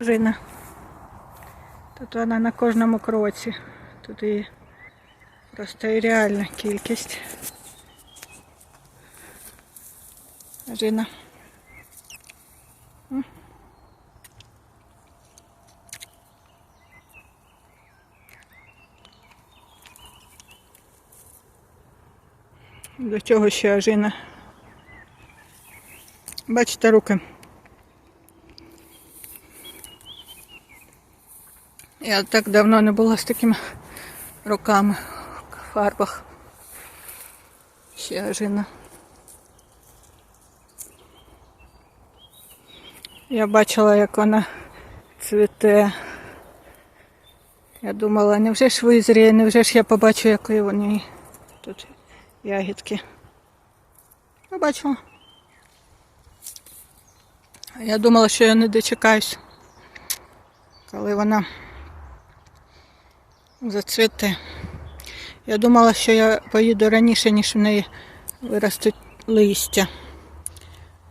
Жина. Тут вона на кожному кроці. Тут її просто і реальна кількість. Жина. До чого ще ажина? Бачите руки. Я так давно не була з такими руками в фарбах. Ще ажина. Я бачила, як вона цвіте. Я думала, невже ж визріє, невже ж я побачу, які вони тут ягідки. Побачила. Я думала, що я не дочекаюсь, коли вона зацвіте. Я думала, що я поїду раніше, ніж в неї виростуть листя.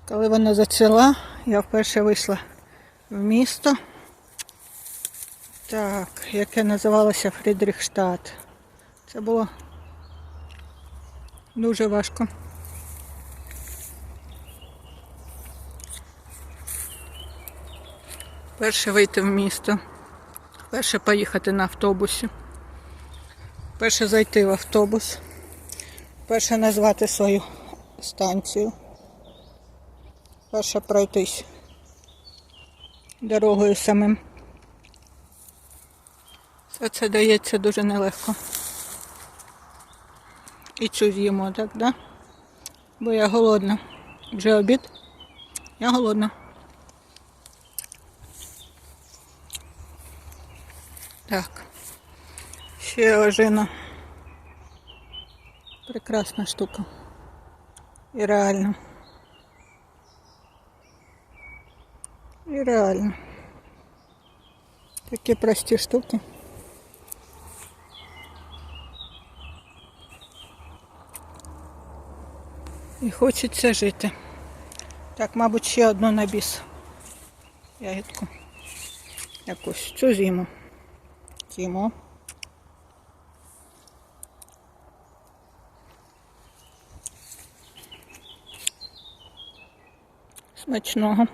Коли вона зацвіла, я вперше вийшла в місто. Так, яке називалося Фрідрихштадт. Це було дуже важко. Перше вийти в місто. Перше поїхати на автобусі. Перше зайти в автобус. Перше назвати свою станцію. Перше пройтись дорогою самим. Все це дається дуже нелегко. І цю з'їмо, так, да? Бо я голодна. Вже обід. Я голодна. Так. Ще ожина. Прекрасна штука. І реально. І реально. Такі прості штуки. І хочеться жити. Так, мабуть, ще одну на біс. Ягідку. Якусь цю зиму. Зиму. Смачного.